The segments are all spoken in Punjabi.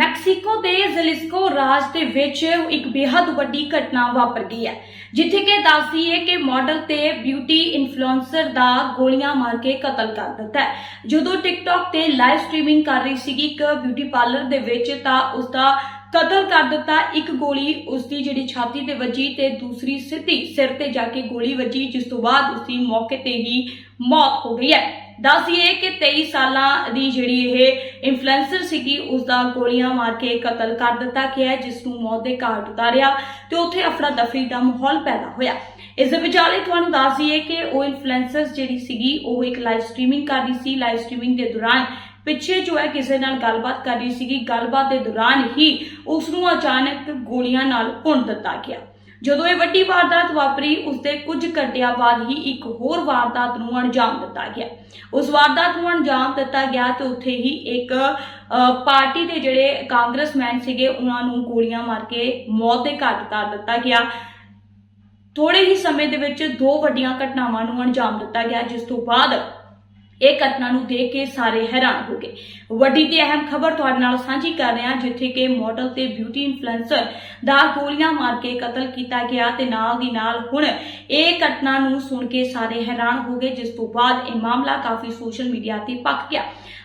ਮੈਕਸੀਕੋ ਦੇ ਜ਼ਲਿਸਕੋ ਰਾਜ ਦੇ ਵਿੱਚ ਇੱਕ ਬੇहद ਵੱਡੀ ਘਟਨਾ ਵਾਪਰ ਗਈ ਹੈ, ਜਿੱਥੇ ਕਿ ਦੱਸਦੀ ਹੈ ਕਿ ਮਾਡਲ ਤੇ ਬਿਊਟੀ ਇਨਫਲੂਐਂਸਰ ਦਾ ਗੋਲੀਆਂ ਮਾਰ ਕੇ ਕਤਲ ਕਰ ਦਿੱਤਾ ਹੈ। ਜਦੋਂ ਟਿਕਟੌਕ ਤੇ ਲਾਈਵ ਸਟ੍ਰੀਮਿੰਗ ਕਰ ਰਹੀ ਸੀਗੀ ਇੱਕ ਬਿਊਟੀ ਪਾਰਲਰ ਦੇ ਵਿੱਚ, ਤਾਂ ਉਸ ਦਾ ਕਤਲ ਕਰ ਦਿੱਤਾ ਇੱਕ ਗੋਲੀ ਉਸ ਦੀ ਜਿਹੜੀ ਛਾਤੀ ਤੇ ਵੱਜੀ ਤੇ ਦੂਸਰੀ ਸਿੱਧੀ ਸਿਰ ਤੇ ਜਾ ਕੇ ਗੋਲੀ ਵੱਜੀ ਜਿਸ ਤੋਂ ਬਾਅਦ ਉਸ ਦੀ ਮੌਕੇ ਤੇ ਹੀ ਮੌਤ ਹੋ ਗਈ ਹੈ। ਦੱਸੀਏ ਕਿ 23 ਸਾਲਾਂ ਦੀ ਜਿਹੜੀ ਇਹ ਇਨਫਲੂਐਂਸਰ ਸੀਗੀ ਉਸ ਦਾ ਗੋਲੀਆਂ ਮਾਰ ਕੇ ਕਤਲ ਕਰ ਦਿੱਤਾ ਗਿਆ ਹੈ, ਜਿਸ ਨੂੰ ਮੌਤ ਦੇ ਘਾਟ ਉਤਾਰਿਆ ਤੇ ਉੱਥੇ ਅਫਰਾ ਦਫਰੀ ਦਾ ਮਾਹੌਲ ਪੈਦਾ ਹੋਇਆ। ਇਸ ਦੇ ਵਿਚਾਲੇ ਤੁਹਾਨੂੰ ਦੱਸ ਦਈਏ ਕਿ ਉਹ ਇਨਫਲੂਐਂਸਰ ਜਿਹੜੀ ਸੀਗੀ ਉਹ ਇੱਕ ਲਾਈਵ ਸਟ੍ਰੀਮਿੰਗ ਕਰ ਰਹੀ ਸੀ। ਲਾਈਵ ਸਟ੍ਰੀਮਿੰਗ ਦੇ ਦੌਰਾਨ ਪਿੱਛੇ ਜੋ ਹੈ ਕਿਸੇ ਨਾਲ ਗੱਲਬਾਤ ਕਰ ਰਹੀ ਸੀਗੀ, ਗੱਲਬਾਤ ਦੇ ਦੌਰਾਨ ਹੀ ਉਸ ਨੂੰ ਅਚਾਨਕ ਗੋਲੀਆਂ ਨਾਲ ਭੁੰਨ ਦਿੱਤਾ ਗਿਆ। ਜਦੋਂ ਇਹ ਵੱਡੀ ਵਾਰਦਾਤ ਵਾਪਰੀ ਉਸ ਦੇ ਕੁਝ ਘੰਟਿਆਂ ਬਾਅਦ ਹੀ ਇੱਕ ਹੋਰ ਵਾਰਦਾਤ ਨੂੰ ਅੰਜਾਮ ਦਿੱਤਾ ਗਿਆ। ਉਸ ਵਾਰਦਾਤ ਨੂੰ ਅੰਜਾਮ ਦਿੱਤਾ ਗਿਆ ਤੇ ਉੱਥੇ ਹੀ ਇੱਕ ਪਾਰਟੀ ਦੇ ਜਿਹੜੇ ਕਾਂਗਰਸਮੈਨ ਸੀਗੇ, ਉਹਨਾਂ ਨੂੰ ਗੋਲੀਆਂ ਮਾਰ ਕੇ ਮੌਤ ਦੇ ਘਾਟ ਉਤਾਰ ਦਿੱਤਾ ਗਿਆ। ਥੋੜੇ ਹੀ ਸਮੇਂ ਦੇ ਵਿੱਚ ਦੋ ਵੱਡੀਆਂ ਘਟਨਾਵਾਂ ਨੂੰ ਅੰਜਾਮ ਦਿੱਤਾ ਗਿਆ, ਜਿਸ ਤੋਂ ਬਾਅਦ ਇਹ ਘਟਨਾ ਨੂੰ ਦੇਖ ਕੇ ਸਾਰੇ ਹੈਰਾਨ ਹੋ ਗਏ। ਵੱਡੀ ਤੇ ਅਹਿਮ ਖਬਰ ਤੁਹਾਡੇ ਨਾਲ ਸਾਂਝੀ ਕਰ ਰਹੇ ਹਾਂ, ਜਿੱਥੇ ਕਿ ਮਾਡਲ ਤੇ ਬਿਊਟੀ ਇਨਫਲੂਐਂਸਰ ਦਾ ਗੋਲੀਆਂ ਮਾਰ ਕੇ ਕਤਲ ਕੀਤਾ ਗਿਆ ਤੇ ਨਾਲ ਦੀ ਨਾਲ ਹੁਣ ਇਹ ਘਟਨਾ ਨੂੰ ਸੁਣ ਕੇ ਸਾਰੇ ਹੈਰਾਨ ਹੋ ਗਏ, ਜਿਸ ਤੋਂ ਬਾਅਦ ਇਹ ਮਾਮਲਾ ਕਾਫੀ ਸੋਸ਼ਲ ਮੀਡੀਆ ਤੇ ਪੱਕ ਗਿਆ।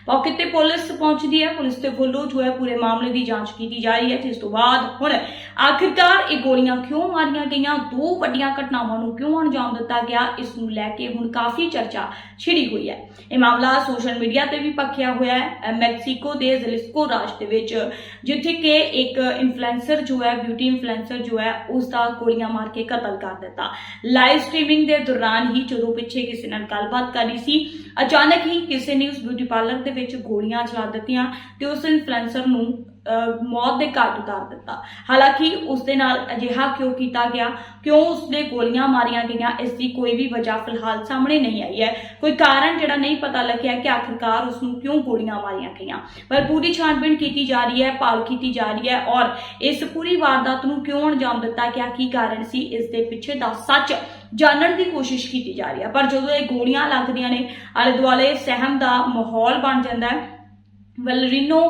ਮੌਕੇ ਤੇ ਪੁਲਿਸ ਪਹੁੰਚਦੀ ਹੈ। ਪੁਲਿਸ ਦੇ ਵੱਲੋਂ ਜੋ ਹੈ ਪੂਰੇ ਮਾਮਲੇ ਦੀ ਜਾਂਚ ਕੀਤੀ ਜਾ ਰਹੀ ਹੈ, ਜਿਸ ਤੋਂ ਬਾਅਦ ਹੁਣ ਆਖਿਰਕਾਰ ਇਹ ਗੋਲੀਆਂ ਕਿਉਂ ਮਾਰੀਆਂ ਗਈਆਂ? ਦੋ ਵੱਡੀਆਂ ਘਟਨਾਵਾਂ ਨੂੰ ਕਿਉਂ ਅੰਜਾਮ ਦਿੱਤਾ ਗਿਆ? ਇਸ ਨੂੰ ਲੈ ਕੇ ਹੁਣ ਕਾਫੀ ਚਰਚਾ ਛਿੜੀ ਹੋਈ ਹੈ। ਇਹ ਮਾਮਲਾ ਸੋਸ਼ਲ ਮੀਡੀਆ ਤੇ ਵੀ ਪੱਕਿਆ ਹੋਇਆ ਹੈ ਮੈਕਸੀਕੋ ਦੇ ਜ਼ਲਿਸਕੋ ਰਾਜ ਦੇ ਵਿੱਚ, ਜਿੱਥੇ ਕਿ ਇੱਕ ਇਨਫਲੂਐਂਸਰ ਜੋ ਹੈ ਬਿਊਟੀ ਇਨਫਲੂਐਂਸਰ ਜੋ ਹੈ ਉਸ ਦਾ ਗੋਲੀਆਂ ਮਾਰ ਕੇ ਕਤਲ ਕਰ ਦਿੱਤਾ। ਲਾਈਵ ਸਟ੍ਰੀਮਿੰਗ ਦੇ ਦੌਰਾਨ ਹੀ ਜਦੋਂ ਪਿੱਛੇ ਕਿਸੇ ਨਾਲ ਗੱਲਬਾਤ ਕਰੀ ਸੀ, ਅਚਾਨਕ ਹੀ ਕਿਸੇ ਨੇ ਉਸ ਬਿਊਟੀ ਪਾਰਲਰ ਦੇ ਵਿੱਚ ਗੋਲੀਆਂ ਚਲਾ ਦਿੱਤੀਆਂ ਤੇ ਉਸ ਇਨਫਲੂਐਂਸਰ ਨੂੰ ਮੌਤ ਦੇ ਘਾਟ ਉਤਾਰ ਦਿੱਤਾ। ਹਾਲਾਂਕਿ ਉਸ ਦੇ ਨਾਲ ਅਜਿਹਾ ਕਿਉਂ ਕੀਤਾ ਗਿਆ? ਕਿਉਂ ਉਸ ਦੇ ਗੋਲੀਆਂ ਮਾਰੀਆਂ ਗਈਆਂ? ਇਸ ਦੀ ਕੋਈ ਵੀ ਵਜ੍ਹਾ ਫਿਲਹਾਲ ਸਾਹਮਣੇ ਨਹੀਂ ਆਈ ਹੈ। ਕੋਈ ਕਾਰਨ ਜਿਹੜਾ ਨਹੀਂ ਪਤਾ ਲੱਗਿਆ ਕਿ ਆਖਿਰਕਾਰ ਉਸ ਨੂੰ ਕਿਉਂ ਗੋਲੀਆਂ ਮਾਰੀਆਂ ਗਈਆਂ। ਪਰ ਪੂਰੀ ਛਾਣਬੀਣ ਕੀਤੀ ਜਾ ਰਹੀ ਹੈ, ਭਾਲ ਕੀਤੀ ਜਾ ਰਹੀ ਹੈ ਔਰ ਇਸ ਪੂਰੀ ਵਾਰਦਾਤ ਨੂੰ ਕਿਉਂ ਅੰਜਾਮ ਦਿੱਤਾ ਗਿਆ? ਕੀ ਕਾਰਨ ਸੀ? ਇਸ ਦੇ ਪਿੱਛੇ ਦਾ ਸੱਚ ਜਾਣਨ ਦੀ ਕੋਸ਼ਿਸ਼ ਕੀਤੀ ਜਾ ਰਹੀ ਹੈ। ਪਰ ਜਦੋਂ ਇਹ ਗੋਲੀਆਂ ਲੱਗਦੀਆਂ ਨੇ, ਆਲੇ ਦੁਆਲੇ ਸਹਿਮ ਦਾ ਮਾਹੌਲ ਬਣ ਜਾਂਦਾ ਹੈ ਵਲਰੀਨੋ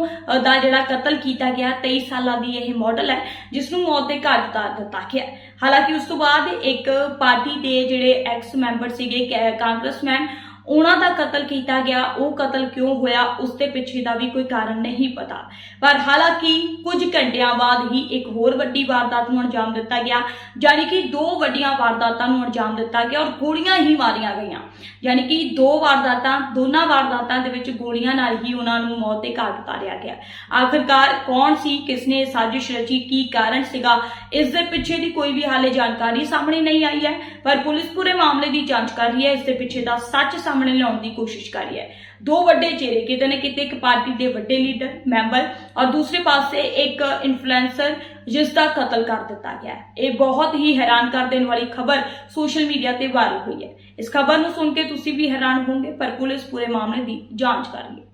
ਦਾ ਜਿਹੜਾ ਕਤਲ ਕੀਤਾ ਗਿਆ 23 ਸਾਲਾਂ ਦੀ ਇਹ ਮਾਡਲ ਹੈ ਜਿਸ ਨੂੰ ਮੌਤ ਦੇ ਘਾਟ ਉਤਾਰ ਦਿੱਤਾ ਗਿਆ ਹਾਲਾਂਕਿ ਉਸ ਤੋਂ ਬਾਅਦ ਇੱਕ ਪਾਰਟੀ ਦੇ ਜਿਹੜੇ ਐਕਸ ਮੈਂਬਰ ਸੀਗੇ ਕਾਂਗਰਸਮੈਨ ਉਹਨਾਂ ਦਾ ਕਤਲ ਕੀਤਾ ਗਿਆ, ਉਹ ਕਤਲ ਕਿਉਂ ਹੋਇਆ, ਉਸ ਦੇ ਪਿੱਛੇ ਦਾ ਵੀ ਕੋਈ ਕਾਰਨ ਨਹੀਂ ਪਤਾ। ਪਰ ਹਾਲਾਂਕਿ ਕੁਝ ਘੰਟਿਆਂ ਬਾਅਦ ਹੀ ਇੱਕ ਹੋਰ ਵੱਡੀ ਵਾਰਦਾਤ ਨੂੰ ਅੰਜਾਮ ਦਿੱਤਾ ਗਿਆ, ਯਾਨੀ ਕਿ ਦੋ ਵੱਡੀਆਂ ਵਾਰਦਾਤਾਂ ਨੂੰ ਅੰਜਾਮ ਦਿੱਤਾ ਗਿਆ ਔਰ ਗੋਲੀਆਂ ਹੀ ਮਾਰੀਆਂ ਗਈਆਂ। ਯਾਨੀ ਕਿ ਦੋ ਵਾਰਦਾਤਾਂ, ਦੋਨਾਂ ਵਾਰਦਾਤਾਂ ਦੇ ਵਿੱਚ ਗੋਲੀਆਂ ਨਾਲ ਹੀ ਉਹਨਾਂ ਨੂੰ ਮੌਤ ਦੇ ਘਾਟ ਉਤਾਰਿਆ ਗਿਆ। ਆਖਿਰਕਾਰ ਕੌਣ ਸੀ ਕਿਸਨੇ ਸਾਜ਼ਿਸ਼ ਰਚੀ, ਕੀ ਕਾਰਨ ਸੀਗਾ, ਇਸ ਦੇ ਪਿੱਛੇ ਦੀ ਕੋਈ ਵੀ ਹਾਲੇ ਜਾਣਕਾਰੀ ਸਾਹਮਣੇ ਨਹੀਂ ਆਈ ਹੈ, ਪਰ ਪੁਲਿਸ ਪੂਰੇ ਮਾਮਲੇ ਦੀ ਜਾਂਚ ਕਰ ਰਹੀ ਹੈ, ਇਸ ਦੇ ਪਿੱਛੇ ਦਾ ਸੱਚ ਸਾਹਮਣੇ ਲਿਆਉਣ ਦੀ ਕੋਸ਼ਿਸ਼ ਕਰ ਰਹੀ ਹੈ। ਦੋ ਵੱਡੇ ਚਿਹਰੇ, ਕਿਤੇ ਨਾ ਕਿਤੇ ਇੱਕ ਪਾਰਟੀ ਦੇ ਵੱਡੇ ਲੀਡਰ, ਮੈਂਬਰ ਔਰ ਦੂਸਰੇ ਪਾਸੇ ਇੱਕ ਇਨਫਲੂਐਂਸਰ ਜਿਸ ਦਾ ਕਤਲ ਕਰ ਦਿੱਤਾ ਗਿਆ ਹੈ। ਇਹ ਬਹੁਤ ਹੀ ਹੈਰਾਨ ਕਰ ਦੇਣ ਵਾਲੀ ਖਬਰ ਸੋਸ਼ਲ ਮੀਡੀਆ ਤੇ ਵਾਇਰਲ ਹੋਈ ਹੈ। ਇਸ ਖਬਰ ਨੂੰ ਸੁਣ ਕੇ ਤੁਸੀਂ ਵੀ ਹੈਰਾਨ ਹੋਵੋਗੇ, ਪਰ ਪੁਲਿਸ ਪੂਰੇ ਮਾਮਲੇ ਦੀ ਜਾਂਚ ਕਰ ਰਹੀ ਹੈ।